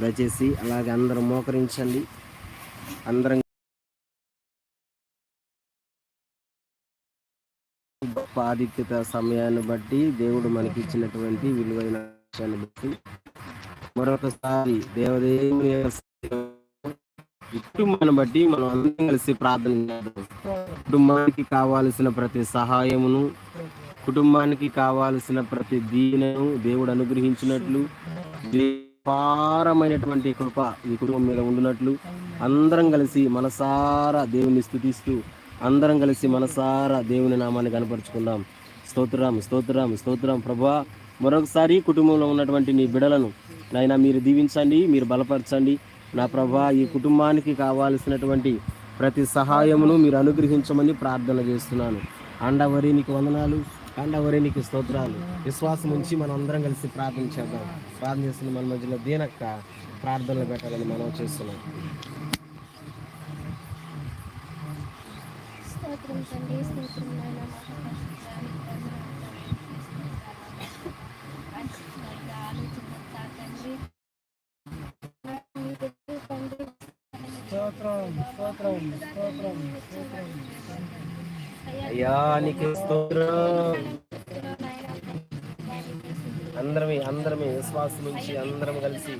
దయచేసి అలాగే అందరూ మోకరించండి. అందరం గొప్ప సమయాన్ని బట్టి దేవుడు మనకి ఇచ్చినటువంటి విలువైన విషయాన్ని బట్టి మరొకసారి దేవదేవుని కుటుంబాన్ని బట్టి మనం అందరం కలిసి ప్రార్థన కుటుంబానికి కావాల్సిన ప్రతి సహాయమును కుటుంబానికి కావాల్సిన ప్రతి దీనను దేవుడు అనుగ్రహించినట్లు పారమైనటువంటి కృప ఈ కుటుంబం మీద ఉండునట్లు అందరం కలిసి మనసారా దేవుని స్థుతిస్తూ అందరం కలిసి మనసారా దేవుని నామాన్ని కనపరుచుకుందాం. స్తోత్రం స్తోత్రం స్తోత్రం. ప్రభా మరొకసారి కుటుంబంలో ఉన్నటువంటి నీ బిడలను నాయన మీరు దీవించండి మీరు బలపరచండి. నా ప్రభా ఈ కుటుంబానికి కావాల్సినటువంటి ప్రతి సహాయమును మీరు అనుగ్రహించమని ప్రార్థన చేస్తున్నాను. అండవరి నీకు వందనాలు. అండవరి నీకు స్తోత్రాలు. విశ్వాసం ఉంచి మనం అందరం కలిసి ప్రార్థన చేద్దాం. ప్రార్థన చేస్తున్న మన మధ్యలో దీనక్క ప్రార్థనలు పెట్టాలని మనం చేస్తున్నాం. స్తోత్రం తండ్రి స్తోత్రం నాయన. అయ్యా నీకు స్తోత్రం. అందరమే అందరమే విశ్వాసం నుంచి అందరం కలిసి.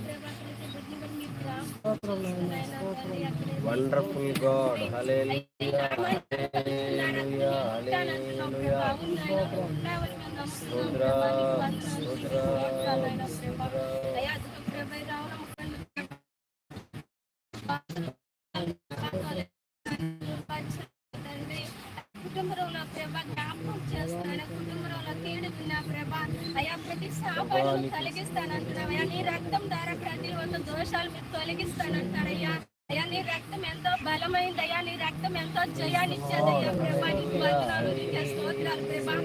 వండర్ఫుల్ గాడ్ హల్లెలూయా హల్లెలూయా హల్లెలూయా స్తోత్రం. ప్రభ జ్ఞాపకం చేస్తున్నాను కుటుంబంలో కీడు విన్నా ప్రభ అయా ప్రతి శాపాలను తొలగిస్తానంటున్నావు అయ్యా నీ రక్తం ద్వారా ప్రతి ఒక్క దోషాలు మీరు తొలగిస్తానంటారయ్యా అయ్యా నీ రక్తం ఎంతో బలమైంది అయ్యా నీ రక్తం ఎంతో జయాన్ని ఇచ్చేదయ్యా ప్రభా నీకు వందనాలు నీకే స్తోత్రాలు ప్రభా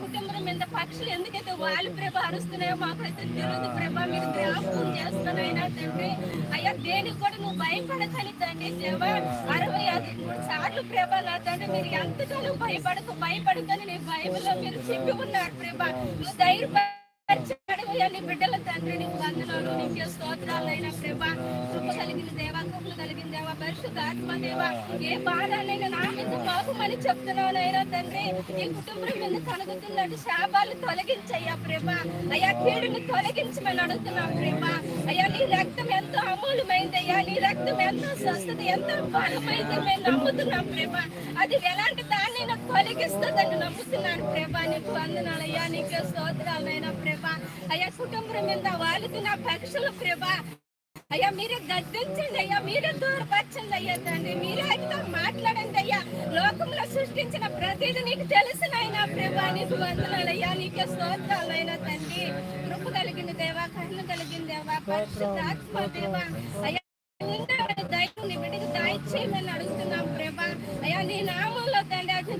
కుటుంబం మీద పక్షులు ఎందుకైతే వాళ్ళు ప్రభ అరుస్తున్నాయో మాకైతే తెలియదు ప్రభ. మీరు జ్ఞాపకం చేస్తున్నాయినా తండ్రి? అయ్యా దేనికి కూడా నువ్వు భయపడకని తండ్రి దేవా. అరవై ఐదు సార్లు ప్రభ నా తండ్రి మీరు ఎంతగానో భయపడకు భయపడకని నీ బైబిల్లో మీరు చెప్పి ఉన్నారు ప్రభ. నువ్వు ధైర్యపరిచాడు అయ్యా నీ బిడ్డల తండ్రి నీకు వందనాలు నీకే స్తోత్రాలైన ప్రభా. కృప కలిగిన దేవా కృపలు కలిగిన దేవా పరిశుద్ధ ఆత్మ దేవా. ఏ బాధనైనా నా మీద పాపమని చెప్తున్నానైనా తండ్రి. ఈ కుటుంబం మీద కలుగుతున్నట్టు శాపాలు తొలగించయ్యా ప్రభా. అయ్యా కీడుని తొలగించమని అడుగుతున్నాం ప్రభా. అయ్యా నీ రక్తం ఎంతో అమూలమైంది అయ్యా నీ రక్తం ఎంతో స్వస్థత ఎంతో బలమైంది మేము నమ్ముతున్నాం ప్రభా. అది ఎలాంటి దాన్ని తొలగిస్తుందని నమ్ముతున్నాను ప్రభా నీకు వందనాలు. అయ్యా నీకు స్తోత్రాలైనా ప్రభా. అయ్యా కుటుంబం మీద వాళ్ళకి నా పక్షులు ప్రభా. అయ్యా మీరే గద్దించండి. అయ్యా మీరే దూరపరచండి. అయ్యా తండ్రి మీరే ఆయనతో మాట్లాడండి. అయ్యా లోకంలో సృష్టించిన ప్రతిదీ నీకు తెలిసినైనా ప్రభా. నీకు వందనాలయ్యా నీకే స్తోత్రాలైనా తండ్రి. కృప కలిగిన దేవా కరుణ కలిగిన దేవా. పరిశుద్ధాత్మ దేవా. అయ్యా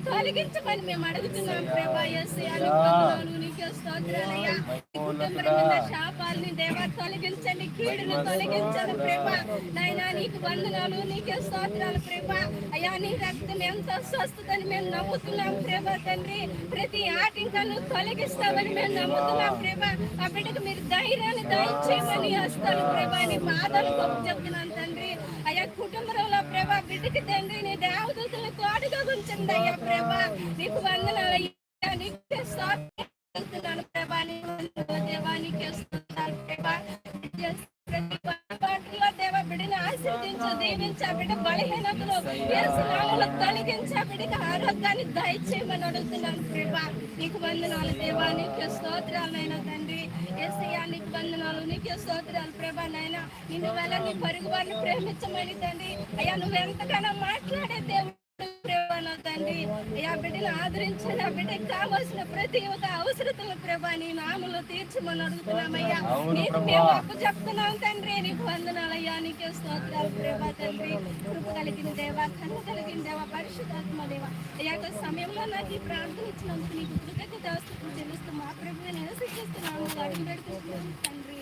తొలగించమని మేము అడుగుతున్నాం ప్రభా నీకు వందనాలు నీకే స్తోత్రాలయ్యా ఈ కుటుంబం మీద శాపాలని దేవా తొలగించండి కీడును తొలగించండి ప్రభా. నాయనా నీకు వందనాలు నీకే స్తోత్రాలు ప్రభా. అయ్యా నీ రక్తం ఎంతో స్వస్థతని మేము నమ్ముతున్నాం ప్రభా తండ్రి. ప్రతి ఆటంకాలను తొలగిస్తామని మేము నమ్ముతున్నాం ప్రభా. ఆ బిడ్డకు మీరు ధైర్యాన్ని దయచేయమని హస్తాలు ప్రభా నీ పాదాలు గొప్ప చెప్తున్నాను తండ్రి. అయ్యా కుటుంబంలో ప్రభా బిడ్డకి తండ్రి నీ దేవదూతలు తోడుగా ఉంచండి ప్రభా నీకు వందలయ్యా నీకు స్తోత్రాలు ప్రభా నీ వందనాలు దేవా నీకు స్తోత్రాలు ప్రభా దేవ బిడ్డని ఆశీర్వదించు దీవించు బిడ్డ బలహీనతలు యేసునామములో తొలగించు బిడ్డకి ఆరోగ్యాన్ని దయచేయమని అడుగుతున్నాను ప్రభా నీకు వందనాలు దేవా నీకు స్తోత్రాలు తండ్రి ఏసయ్యా నీకు వందనాలు నీకే స్తోత్రాలు ప్రభా నాయన నిన్ను వల్ల నీ పరుగు వారిని ప్రేమించమని తండ్రి. అయ్యా నువ్వు ఎంతగానో మాట్లాడే దేవుడు తండ్రి అయ్యా బిడ్డను ఆదరించండి ఆ బిడ్డకి కావాల్సిన ప్రతి ఒక్క అవసరతలు ప్రభా నీ నామలో తీర్చమని అడుగుతున్నామయ్యా. నీకు మేము అప్పు చెప్తున్నాం తండ్రి. నీకు వందనాలయ్యా. నీకే స్తోత్రాలు ప్రభా తండ్రి. కృప కలిగిన దేవా కన్ను కలిగిన దేవా పరిశుద్ధాత్మ దేవా. యొక్క సమయంలో నాకు ఈ ప్రార్థన ఇచ్చినందుకు నీకు కృతజ్ఞత అవసరం తెలుస్తూ మా ప్రభు అడిగి పెడుతున్నాను తండ్రి.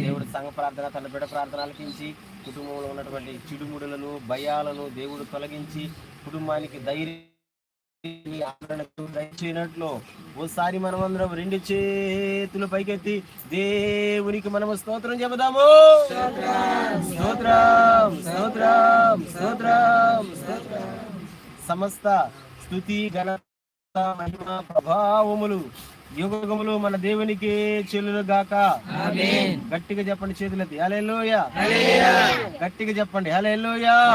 దేవుడు సంఘ ప్రార్థన తన బిడ్డ ప్రార్థన ఆలకించి కుటుంబంలో ఉన్నటువంటి చిడుముడులను భయాలను దేవుడు తొలగించి కుటుంబానికి ధైర్యం దయచేయనట్లు ఓసారి మనమందరం రెండు చేతులు పైకెత్తి దేవునికి మనము స్తోత్రం చెబుదాము. స్తోత్రం స్తోత్రం స్తోత్రం స్తోత్రం. సమస్త స్థుతి మహిమ ప్రభావములు యుగములు మన దేవునికి చెల్లులు గాక గట్టిగా చెప్పండి చేతులెత్తి. హల్లెలూయా. గట్టిగా చెప్పండి. హల్లెలూయా.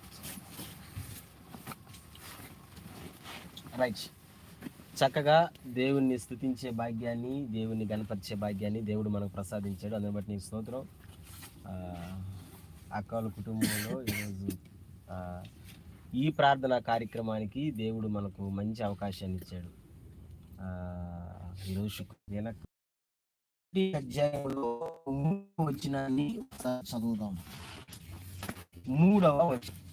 రైట్. చక్కగా దేవుణ్ణి స్థుతించే భాగ్యాన్ని దేవుణ్ణి గణపరిచే భాగ్యాన్ని దేవుడు మనకు ప్రసాదించాడు. అందుని బట్టి నీకు స్తోత్రం. అక్కల కుటుంబంలో ఈరోజు ఈ ప్రార్థన కార్యక్రమానికి దేవుడు మనకు మంచి అవకాశాన్ని ఇచ్చాడు. ఈరోజు శుక్రవారం అధ్యాయంలో మూడవ చదువుదాం. మూడవ వచ్చిన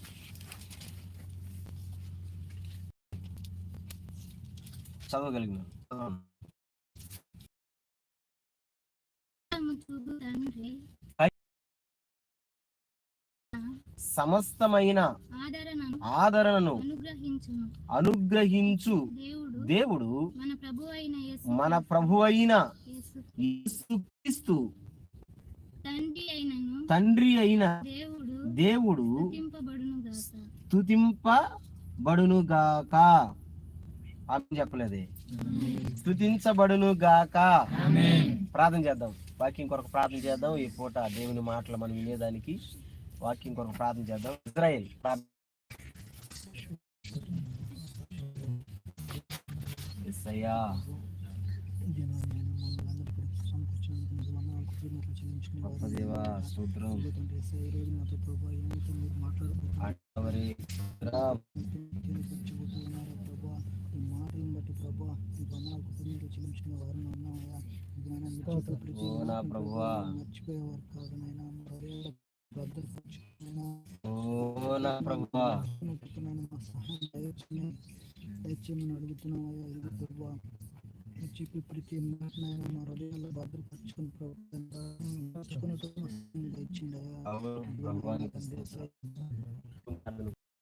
సమస్తమైన ఆదరణను అనుగ్రహించు దేవుడు మన ప్రభు అయిన తండ్రి అయిన దేవుడు దేవుడు స్థుతింపబడును గాక స్తుతింపబడును గాక ఆమె చెప్పలేదే. స్తుతించబడును గాక. ప్రార్థన చేద్దాం. వాక్యం కొరకు ప్రార్థన చేద్దాం. ఈ పూట దేవుని మాటలు మనం వినేదానికి వాక్యం కొరకు ప్రార్థన చేద్దాం. ఇజ్రాయెల్ ప్రార్థన యేసయ్యా, గొప్ప దేవా స్తోత్రం ఆడవరి రా. ఓ నా ప్రభువా ఓ నా ప్రభువా దయచేయమని అడుగుతున్నామయ్యా ఇది ప్రభా చెప్పి ప్రతి మాటనైనా మా హృదయాల్లో భద్రపరచుకుని ప్రభుత్వం దయచేయండి అయ్యా.